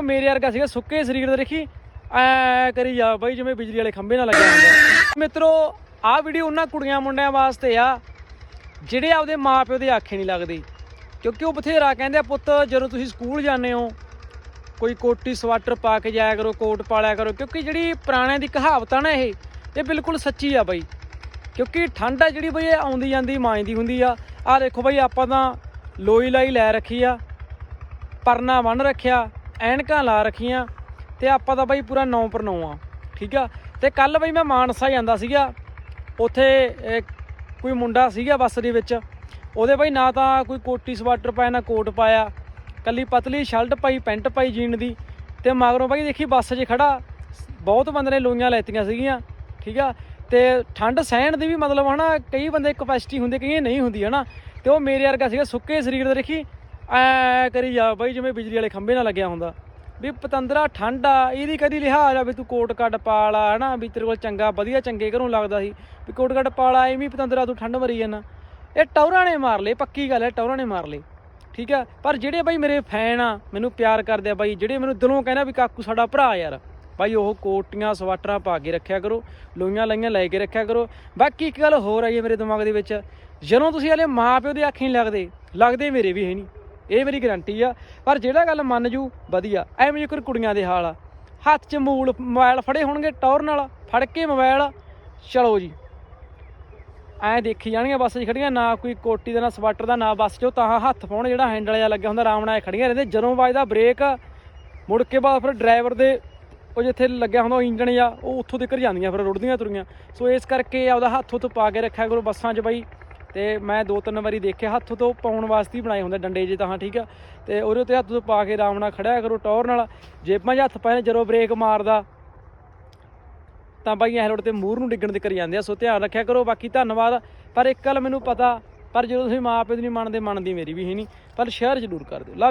ਮੇਰੇ ਵਰਗਾ ਸੀਗਾ, ਸੁੱਕੇ ਸਰੀਰ ਦਾ ਦੇਖੀ, ਐ ਕਰੀ ਜਾ ਬਾਈ, ਜਿਵੇਂ ਬਿਜਲੀ ਵਾਲੇ ਖੰਭੇ ਨਾਲ ਲੱਗਿਆ ਹੁੰਦਾ। ਮਿੱਤਰੋ, ਆਹ ਵੀਡੀਓ ਉਹਨਾਂ ਕੁੜੀਆਂ ਮੁੰਡਿਆਂ ਵਾਸਤੇ ਆ, ਜਿਹੜੇ ਆਪਦੇ ਮਾਪਿਓ ਦੇ ਆਖੇ ਨਹੀਂ ਲੱਗਦੇ। ਕਿਉਂਕਿ ਉਹ ਬਥੇਰਾ ਕਹਿੰਦੇ ਆ, ਪੁੱਤ, ਜਦੋਂ ਤੁਸੀਂ ਸਕੂਲ ਜਾਂਦੇ ਹੋ, ਕੋਈ ਕੋਟੀ ਸਵਾਟਰ ਪਾ ਕੇ ਜਾਇਆ ਕਰੋ, ਕੋਟ ਪਾਲਿਆ ਕਰੋ। ਕਿਉਂਕਿ ਜਿਹੜੀ ਪੁਰਾਣਿਆਂ ਦੀ ਕਹਾਵਤ ਆ ਨਾ ਇਹ ਇਹ ਬਿਲਕੁਲ ਸੱਚੀ ਆ ਬਾਈ। ਕਿਉਂਕਿ ਠੰਡ ਆ ਜਿਹੜੀ ਬਈ ਆਉਂਦੀ ਜਾਂਦੀ, ਮਾਂਜਦੀ ਹੁੰਦੀ ਆ। ਆ ਦੇਖੋ ਬਈ, ਆਪਾਂ ਤਾਂ ਲੋਈ ਲਾਈ ਲੈ ਰੱਖੀ ਆ, ਪਰਨਾ ਬੰਨ ਰੱਖਿਆ ਐਨਕਾਂ ਲਾ ਰੱਖੀਆਂ ਤੇ ਆਪਾਂ ਤਾਂ ਬਾਈ ਪੂਰਾ 9 ਪਰ 9 ਆ, ਠੀਕ ਆ? ਤੇ ਕੱਲ ਬਾਈ ਮੈਂ ਮਾਨਸਾ ਜਾਂਦਾ ਸੀਗਾ, ਉੱਥੇ ਕੋਈ ਮੁੰਡਾ ਸੀਗਾ ਬੱਸ ਦੇ ਵਿੱਚ, ਉਹਦੇ ਬਾਈ ਨਾ ਤਾਂ ਕੋਈ ਕੋਟੀ ਸਵਾਟਰ ਪਾਇਆ, ਨਾ ਕੋਟ ਪਾਇਆ, ਕੱਲੀ ਪਤਲੀ ਸ਼ਰਟ ਪਾਈ, ਪੈਂਟ ਪਾਈ ਜੀਨ ਦੀ ਤੇ ਮਗਰੋਂ ਬਾਈ ਦੇਖੀ ਬੱਸ 'ਚ ਖੜਾ, ਬਹੁਤ ਬੰਦੇ ਨੇ ਲੋਈਆਂ ਲੈਤੀਆਂ ਸੀਗੀਆਂ, ਠੀਕ ਆ? ਤੇ ਠੰਡ ਸਹਿਣ ਦੀ ਵੀ ਮਤਲਬ ਹਨਾ, ਕਈ ਬੰਦੇ ਕਪੈਸਿਟੀ ਹੁੰਦੀ ਕਈ ਨਹੀਂ ਹੁੰਦੀ ਹਨਾ, ਤੇ ਉਹ ਮੇਰੇ ਵਰਗਾ ਸੀਗਾ ਸੁੱਕੇ ਸਰੀਰ ਦਾ ਦੇਖੀ ਐ ਕਰੀ ਜਾ ਬਾਈ, ਜਿਵੇਂ ਬਿਜਲੀ ਵਾਲੇ ਖੰਭੇ ਨਾਲ ਲੱਗਿਆ ਹੁੰਦਾ। ਵੀ ਪਤੰਦਰਾ ਠੰਡ ਆ, ਇਹਦੀ ਕਦੀ ਲਿਹਾਜ਼ ਆ ਵੀ ਤੂੰ ਕੋਟ ਕੱਟ ਪਾ ਲਾ ਹਨਾ? ਵੀ ਤੇਰੇ ਕੋਲ ਚੰਗਾ, ਵਧੀਆ, ਚੰਗੇ ਘਰੋਂ ਲੱਗਦਾ ਸੀ। ਵੀ ਕੋਟ ਕੱਟ ਪਾ ਲਾ ਐਵੇਂ ਪਤੰਦਰਾ ਤੂੰ ਠੰਡ ਮਰੀ ਜਾਂਦਾ। ਇਹ ਟੌਰਾਂ ਨੇ ਮਾਰ ਲਏ, ਪੱਕੀ ਗੱਲ ਹੈ ਟੌਰਾਂ ਨੇ ਮਾਰ ਲਏ। ਠੀਕ ਆ? ਪਰ ਜਿਹੜੇ ਬਾਈ ਮੇਰੇ ਫੈਨ ਆ, ਮੈਨੂੰ ਪਿਆਰ ਕਰਦੇ ਆ ਬਾਈ, ਜਿਹੜੇ ਮੈਨੂੰ ਦਿਲੋਂ ਕਹਿੰਦਾ ਵੀ ਕਾਕੂ ਸਾਡਾ ਭਰਾ ਯਾਰ, ਬਾਈ ਉਹ ਕੋਟੀਆਂ, ਸਵਾਟਰਾਂ ਪਾ ਕੇ ਰੱਖਿਆ ਕਰੋ, ਲੋਈਆਂ ਲਾਈਆਂ ਲੈ ਕੇ ਰੱਖਿਆ ਕਰੋ। ਬਾਕੀ ਇੱਕ ਗੱਲ ਹੋਰ ਆਈ ਹੈ ਮੇਰੇ ਦਿਮਾਗ ਦੇ ਵਿੱਚ, ਜਦੋਂ ਤੁਸੀਂ ਹਲੇ ਮਾਪਿਓ ਦੇ ਅੱਖੀਂ ਲੱਗਦੇ ਲੱਗਦੇ ਮੇਰੇ ਵੀ ਹੈ ਨਹੀਂ ਇਹ ਮੇਰੀ ਗਾਰੰਟੀ ਆ। ਪਰ ਜਿਹੜਾ ਗੱਲ ਮੰਨ ਜੂ, ਵਧੀਆ। ਐਵੇਂ ਜੇ ਕੁੜੀਆਂ ਦੇ ਹਾਲ ਆ। ਹੱਥ 'ਚ ਮੂਲ ਮੋਬਾਈਲ ਫੜੇ ਹੋਣਗੇ ਟੌਰ ਨਾਲ, ਫੜ ਕੇ ਮੋਬਾਈਲ ਚਲੋ ਜੀ। ਐ ਦੇਖੀ ਜਾਣਗੀਆਂ ਬੱਸ 'ਚ ਖੜੀਆਂ, ਨਾ ਕੋਈ ਕੋਟੀ ਦਾ, ਨਾ ਸਵੈਟਰ ਦਾ, ਨਾ ਬੱਸ 'ਚੋਂ। ਤਾਂ ਹੱਥ ਪਾਉਣ ਜਿਹੜਾ ਹੈਂਡਲ ਜਿਹਾ ਲੱਗਿਆ ਹੁੰਦਾ ਆਰਾਮ ਨਾਲ ਐਂ ਖੜੀਆਂ ਰਹਿੰਦੇ ਜਦੋਂ ਵੱਜਦਾ ਬ੍ਰੇਕ ਮੁੜ ਕੇ ਬਾਅਦ ਫਿਰ ਡਰਾਈਵਰ ਦੇ ਉਹ ਜਿੱਥੇ ਲੱਗਿਆ ਹੁੰਦਾ, ਉਹ ਇੰਜਣ ਜਾਂ ਉਹ ਉੱਥੋਂ ਤੱਕ ਜਾਂਦੀਆਂ, ਫਿਰ ਰੁੜਦੀਆਂ ਤੁਰੀਆਂ। ਸੋ ਇਸ ਕਰਕੇ ਆਪਦਾ ਹੱਥ ਉੱਤ ਪਾ ਕੇ ਰੱਖਿਆ ਕਰੋ ਬੱਸਾਂ 'ਚ ਬਾਈ। ਤੇ ਮੈਂ ਦੋ ਤਿੰਨ ਵਾਰੀ ਦੇਖਿਆ ਹੱਥ ਤੋਂ ਪਾਉਣ ਵਾਸਤੇ ਹੀ ਬਣਾਏ ਹੁੰਦੇ ਡੰਡੇ ਜੇ ਤਾਂ ਠੀਕ ਆ। ਤੇ ਉਹਦੇ ਉੱਤੇ ਹੱਥ ਤੋਂ ਪਾ ਕੇ ਆਰਾਮ ਨਾਲ ਖੜਿਆ ਕਰੋ ਟੌਰ ਨਾਲ। ਜੇਬਾਂ 'ਚ ਹੱਥ ਪਾਏ ਜਦੋਂ ਬ੍ਰੇਕ ਮਾਰਦਾ, ਤਾਂ ਬਾਈ ਇਹ ਰੋਡ ਤੇ ਮੂਰ ਨੂੰ ਡਿੱਗਣ ਦੇ ਕਰੀ ਜਾਂਦੇ ਆ। ਸੋ ਧਿਆਨ ਰੱਖਿਆ ਕਰੋ, ਬਾਕੀ ਧੰਨਵਾਦ। ਪਰ ਇੱਕ ਗੱਲ ਮੈਨੂੰ ਪਤਾ, ਪਰ ਜਦੋਂ ਤੁਸੀਂ ਮਾਂ ਪਿਓ ਦੀ ਨਹੀਂ ਮੰਨਦੇ, ਮੰਨਦੀ ਮੇਰੀ ਵੀ ਹੈ ਨਹੀਂ। ਪਰ ਸ਼ੇਅਰ ਜ਼ਰੂਰ ਕਰ ਦਿਓ। ਲਵ